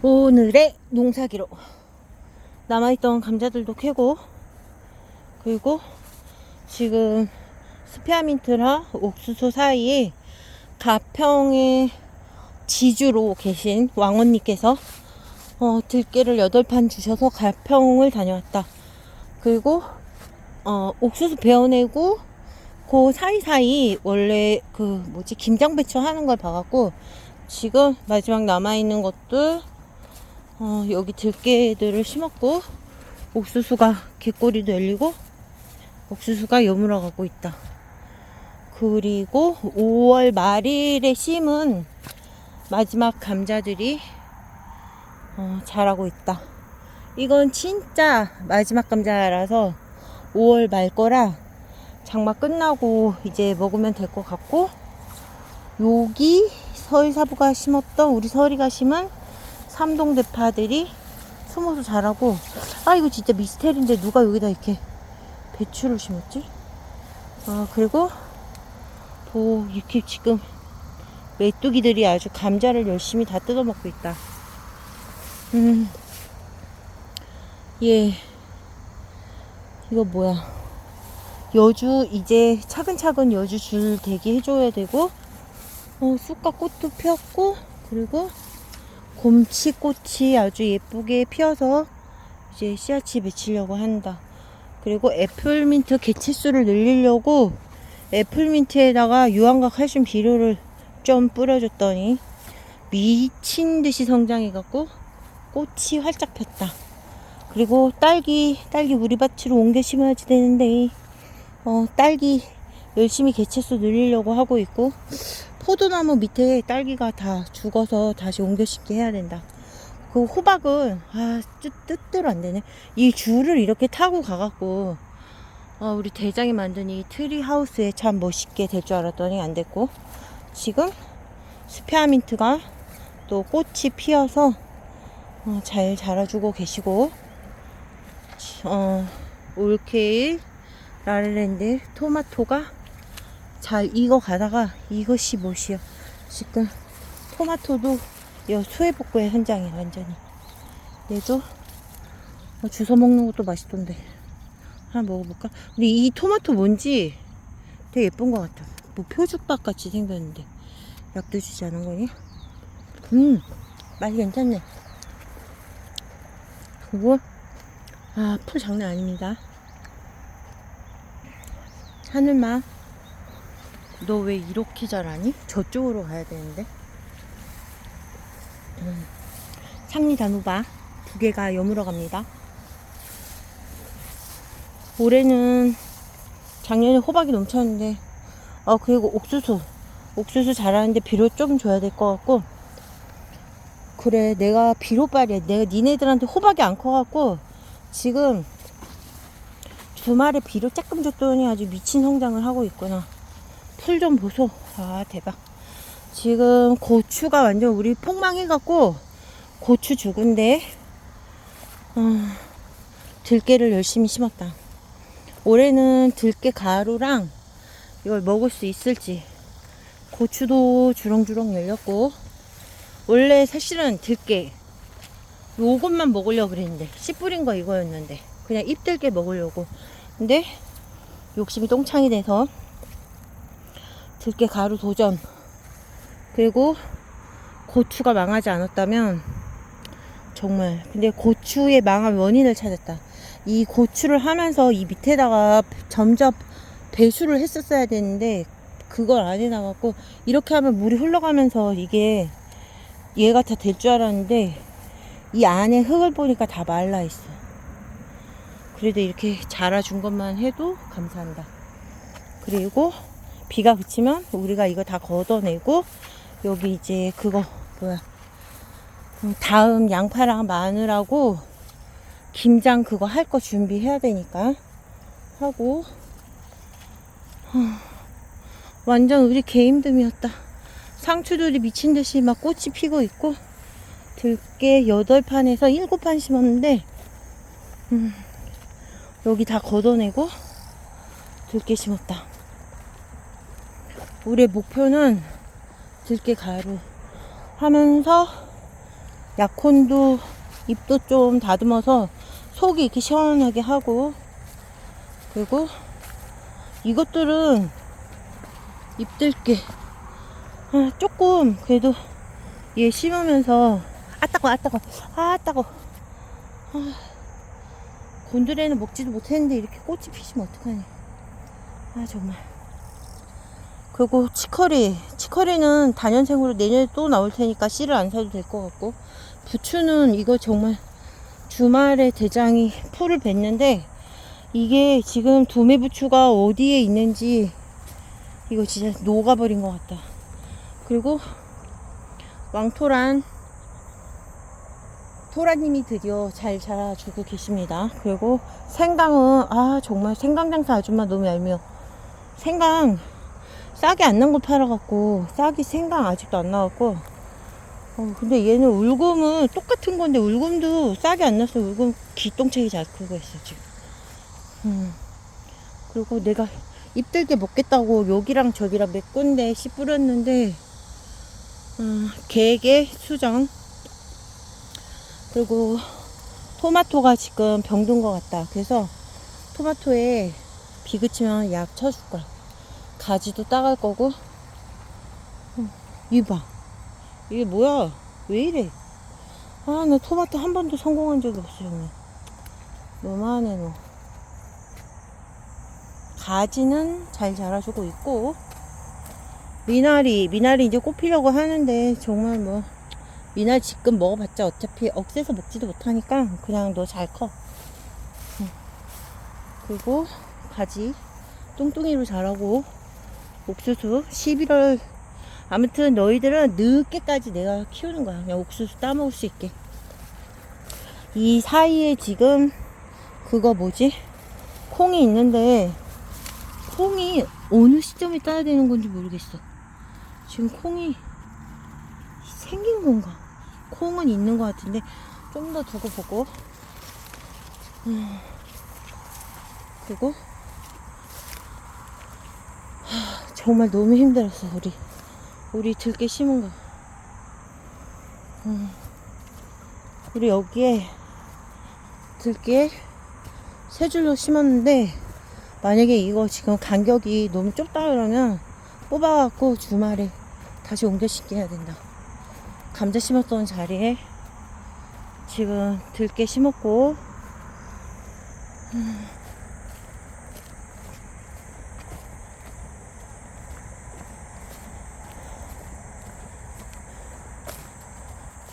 오늘의 농사기로 남아있던 감자들도 캐고 그리고 지금 스페아민트랑 옥수수 사이에 가평의 지주로 계신 왕언니께서 어, 들깨를 여덟 판 주셔서 가평을 다녀왔다. 그리고 어, 옥수수 베어내고 그 사이사이 원래 그 뭐지 김장 배추 하는 걸 봐갖고 지금 마지막 남아있는 것들 어, 여기 들깨들을 심었고 옥수수가 개꼬리도 열리고 옥수수가 여물어 가고 있다. 그리고 5월 말일에 심은 마지막 감자들이 어, 자라고 있다. 이건 진짜 마지막 감자라서 5월 말 거라 장마 끝나고 이제 먹으면 될 것 같고 여기 서희사부가 심었던 우리 서리가 심은 삼동 대파들이 숨어서 자라고 아 이거 진짜 미스테리인데 누가 여기다 이렇게 배추를 심었지? 아 그리고 또 이렇게 지금 메뚜기들이 아주 감자를 열심히 다 뜯어먹고 있다. 음, 예, 이거 뭐야? 여주 이제 차근차근 여주 줄 대기 해줘야 되고, 어 쑥과 꽃도 피었고, 그리고 곰치꽃이 아주 예쁘게 피어서 이제 씨앗이 맺히려고 한다. 그리고 애플민트 개체수를 늘리려고 애플민트에다가 유황과 칼슘 비료를 좀 뿌려줬더니 미친 듯이 성장해갖고 꽃이 활짝 폈다. 그리고 딸기, 딸기 우리 밭으로 옮겨 심어야지 되는데, 어, 딸기 열심히 개체수 늘리려고 하고 있고, 포도나무 밑에 딸기가 다 죽어서 다시 옮겨 심게 해야 된다. 그 호박은, 아, 뜻, 뜻대로 안 되네. 이 줄을 이렇게 타고 가갖고, 어, 우리 대장이 만든 이 트리 하우스에 참 멋있게 될 줄 알았더니 안 됐고, 지금 스페아민트가 또 꽃이 피어서 어, 잘 자라주고 계시고, 어, 올케일, 라르랜드, 토마토가 잘 익어 가다가 이것이 무엇이야. 지금 토마토도 여 수해복구의 현장이야, 완전히. 얘도 어, 주워 먹는 것도 맛있던데. 하나 먹어볼까? 근데 이 토마토 뭔지 되게 예쁜 것 같아. 뭐 표죽밥 같이 생겼는데. 약도 주지 않은 거니? 음, 맛이 괜찮네. 그리고, 아, 풀 장난 아닙니다. 하늘마, 너 왜 이렇게 잘하니? 저쪽으로 가야 되는데. 음, 상리 단호박 두 개가 여물어 갑니다. 올해는 작년에 호박이 넘쳤는데, 어, 그리고 옥수수. 옥수수 자라는데 비료 좀 줘야 될 것 같고, 그래, 내가 비료빨이야. 내가 니네들한테 호박이 안 커갖고, 지금 주말에 비료 조금 줬더니 아주 미친 성장을 하고 있구나. 풀 좀 보소. 아, 대박. 지금 고추가 완전 우리 폭망해갖고, 고추 죽은데, 어, 들깨를 열심히 심었다. 올해는 들깨 가루랑 이걸 먹을 수 있을지. 고추도 주렁주렁 열렸고, 원래 사실은 들깨, 요것만 먹으려고 그랬는데, 씨 뿌린 거 이거였는데, 그냥 잎 들깨 먹으려고. 근데, 욕심이 똥창이 돼서, 들깨 가루 도전. 그리고, 고추가 망하지 않았다면, 정말. 근데 고추의 망한 원인을 찾았다. 이 고추를 하면서 이 밑에다가 점접 배수를 했었어야 되는데 그걸 안 해놔갖고 이렇게 하면 물이 흘러가면서 이게 얘가 다 될 줄 알았는데 이 안에 흙을 보니까 다 말라 있어. 그래도 이렇게 자라준 것만 해도 감사한다. 그리고 비가 그치면 우리가 이거 다 걷어내고 여기 이제 그거 뭐야 음, 다음 양파랑 마늘하고 김장 그거 할 거 준비해야 되니까 하고 어, 완전 우리 개임듦이었다. 상추들이 미친 듯이 막 꽃이 피고 있고 들깨 여덟 판에서 일곱 판 심었는데 음, 여기 다 걷어내고 들깨 심었다. 우리의 목표는 들깨 가루 하면서 약혼도 잎도 좀 다듬어서 속이 이렇게 시원하게 하고 그리고 이것들은 잎들게 아, 조금 그래도 얘 심으면서 아 따거 아 따거 아 따거 아, 곤드레는 먹지도 못했는데 이렇게 꽃이 피시면 어떡하니. 아 정말 그리고 치커리 치커리는 단연생으로 내년에 또 나올 테니까 씨를 안 사도 될 것 같고 부추는 이거 정말 주말에 대장이 풀을 뱉는데 이게 지금 도매부추가 어디에 있는지 이거 진짜 녹아버린 것 같다. 그리고 왕토란 토라님이 드디어 잘 자라주고 계십니다. 그리고 생강은 아 정말 생강 장사 아줌마 너무 얄미워. 생강 싹이 안난거 팔아갖고 싹이 생강 아직도 안 나왔고. 어, 근데 얘는 울금은 똑같은 건데 울금도 싹이 안 나서 울금 기똥차게 잘 크고 있어 지금. 음. 그리고 내가 잎들게 먹겠다고 여기랑 저기랑 몇 군데 씨 뿌렸는데 음, 개개 수정. 그리고 토마토가 지금 병든 것 같다. 그래서 토마토에 비 그치면 약 쳐줄 거야 가지도 따갈 거고. 어, 이봐. 이게 뭐야? 왜 이래? 아 나 토마토 한 번도 성공한 적이 없어 정말. 너무하네 너. 가지는 잘 자라주고 있고. 미나리 미나리 이제 꽃 피려고 하는데 정말 뭐. 미나리 지금 먹어봤자 어차피 억세서 먹지도 못하니까 그냥 너 잘 커. 그리고 가지 뚱뚱이로 자라고 옥수수. 11월. 아무튼 너희들은 늦게까지 내가 키우는 거야. 그냥 옥수수 따먹을 수 있게. 이 사이에 지금 그거 뭐지? 콩이 있는데 콩이 어느 시점에 따야 되는 건지 모르겠어. 지금 콩이 생긴 건가? 콩은 있는 것 같은데 좀 더 두고 보고. 음. 그리고 하, 정말 너무 힘들었어 우리 우리 들깨 심은 거 음. 우리 여기에 들깨 세 줄로 심었는데 만약에 이거 지금 간격이 너무 좁다 그러면 뽑아갖고 주말에 다시 옮겨시켜야 된다 감자 심었던 자리에 지금 들깨 심었고 음.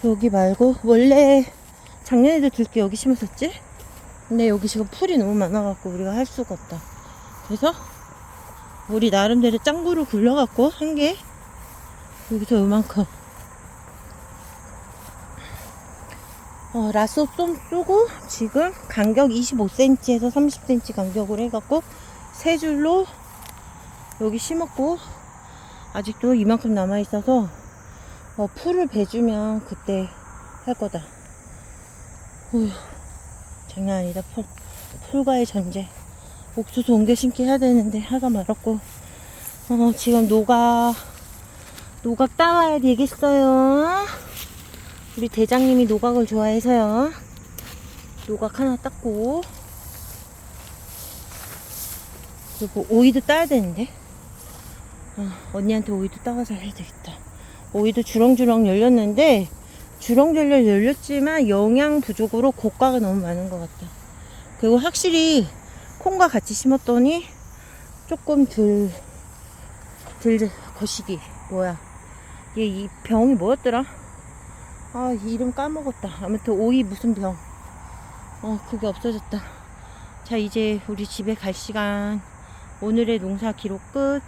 여기 말고 원래 작년에도 들깨 여기 심었었지? 근데 여기 지금 풀이 너무 많아갖고 우리가 할 수가 없다. 그래서 우리 나름대로 짱구를 굴려갖고 한게 여기서 요만큼 어, 라쏘 좀 쏘고 지금 간격 25cm에서 30cm 간격으로 해갖고 세 줄로 여기 심었고 아직도 이만큼 남아있어서 어, 풀을 베주면 그때 할 거다. 어휴, 장난 아니다. 풀, 풀과의 전쟁. 옥수수 옮겨 심기 해야 되는데 하다 말았고. 어, 지금 노각, 노각 따와야 되겠어요. 우리 대장님이 노각을 좋아해서요. 노각 하나 땄고. 그리고 오이도 따야 되는데. 어, 언니한테 오이도 따가서 해야 되겠다. 오이도 주렁주렁 열렸는데 주렁주렁 열렸지만 영양 부족으로 고가가 너무 많은 것 같다. 그리고 확실히 콩과 같이 심었더니 조금 덜, 덜 거시기. 뭐야. 얘 이 병이 뭐였더라? 아, 이름 까먹었다. 아무튼 오이 무슨 병. 어, 그게 없어졌다. 자, 이제 우리 집에 갈 시간. 오늘의 농사 기록 끝.